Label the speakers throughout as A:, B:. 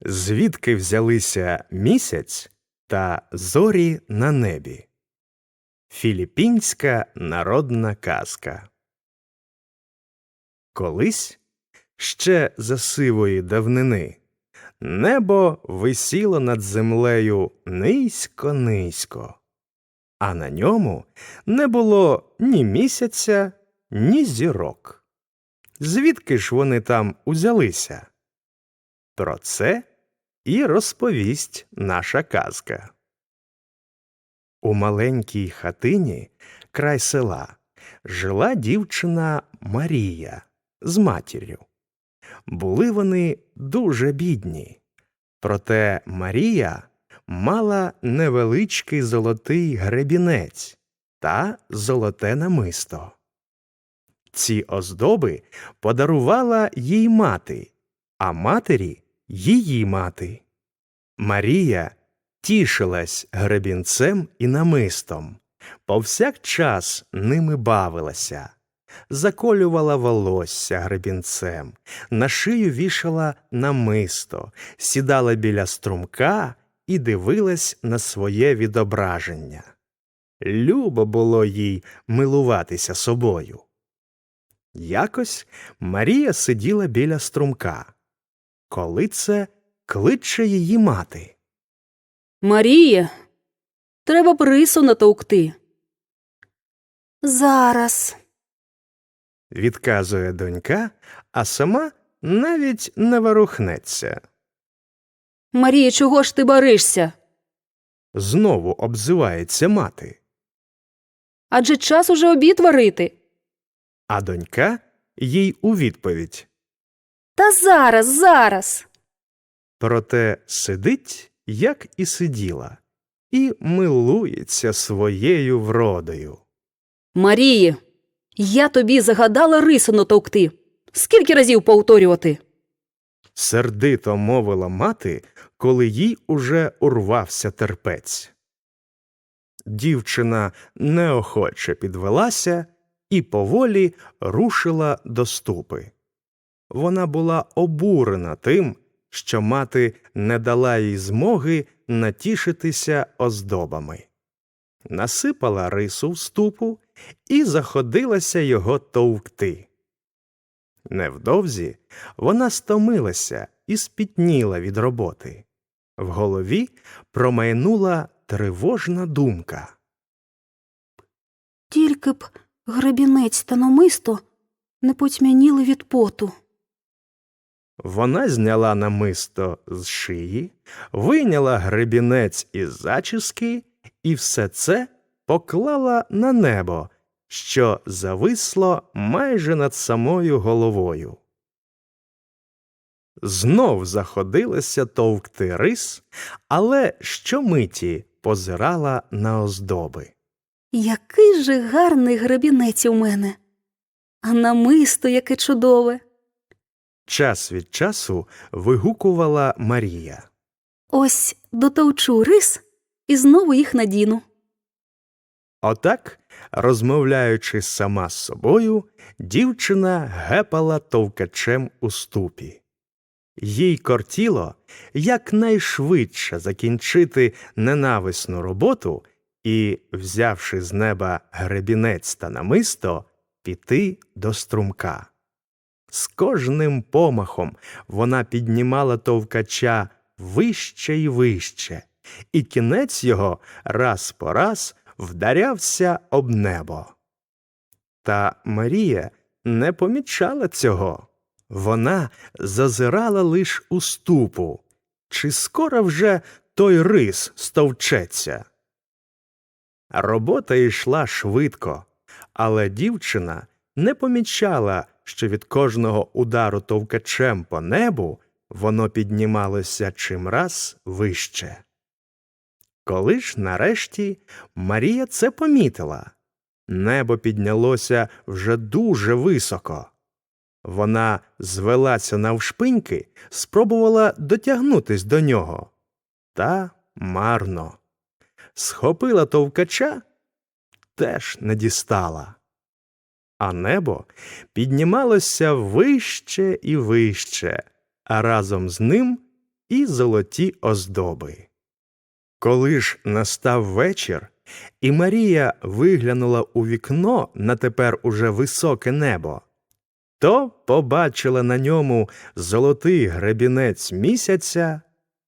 A: Звідки взялися місяць та зорі на небі? Філіппінська народна казка. Колись ще за сивої давнини небо висіло над землею низько-низько, а на ньому не було ні місяця, ні зірок. Звідки ж вони там узялися? Про це і розповість наша казка. У маленькій хатині край села жила дівчина Марія з матір'ю. Були вони дуже бідні. Проте Марія мала невеличкий золотий гребінець та золоте намисто. Ці оздоби подарувала їй мати, а матері її мати. Марія тішилась гребінцем і намистом, повсякчас ними бавилася, заколювала волосся гребінцем, на шию вішала намисто, сідала біля струмка і дивилась на своє відображення. Любо було їй милуватися собою. Якось Марія сиділа біля струмка. Коли це кличе її мати.
B: Марія, треба б рису натовкти. Зараз.
A: відказує донька, а сама навіть не ворухнеться.
B: Марія, чого ж ти баришся?
A: Знову обзивається мати,
B: Адже час уже обід варити.
A: а донька їй у відповідь.
B: Та зараз, зараз.
A: Проте сидить, як і сиділа, і милується своєю вродою.
B: Марії, я тобі загадала рису натовкти. Скільки разів повторювати?
A: Сердито мовила мати, коли їй уже урвався терпець. Дівчина неохоче підвелася і поволі рушила до ступи. Вона була обурена тим, що мати не дала їй змоги натішитися оздобами. Насипала рису в ступу і заходилася його товкти. Невдовзі вона стомилася і спітніла від роботи. В голові промайнула тривожна думка.
B: Тільки б гребінець та намисто не потьмяніли від поту.
A: Вона зняла намисто з шиї, вийняла гребінець із зачіски і все це поклала на небо, що зависло майже над самою головою. Знов заходилася товкти рис, але щомиті позирала на оздоби.
B: Який же гарний гребінець у мене. А намисто яке чудове.
A: Час від часу вигукувала Марія.
B: Ось дотовчу рис і знову їх надіну.
A: Отак, розмовляючи сама з собою, дівчина гепала товкачем у ступі. Їй кортіло якнайшвидше закінчити ненависну роботу і, взявши з неба гребінець та намисто, піти до струмка. З кожним помахом вона піднімала товкача вище й вище, і кінець його раз по раз вдарявся об небо. Та Марія не помічала цього. Вона зазирала лиш у ступу, чи скоро вже той рис стовчеться. Робота йшла швидко, але дівчина не помічала, що від кожного удару товкачем по небу воно піднімалося чимраз вище. Коли ж нарешті Марія це помітила, небо піднялося вже дуже високо. Вона звелася навшпиньки, спробувала дотягнутись до нього. Та марно. Схопила товкача, теж не дістала. А небо піднімалося вище і вище, а разом з ним і золоті оздоби. Коли ж настав вечір, і Марія виглянула у вікно на тепер уже високе небо, то побачила на ньому золотий гребінець місяця,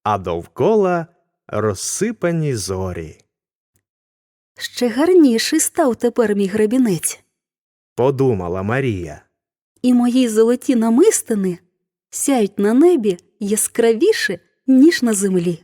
A: а довкола розсипані зорі.
B: Ще гарніший став тепер мій гребінець,
A: Подумала Марія.
B: і мої золоті намистини сяють на небі яскравіше, ніж на землі.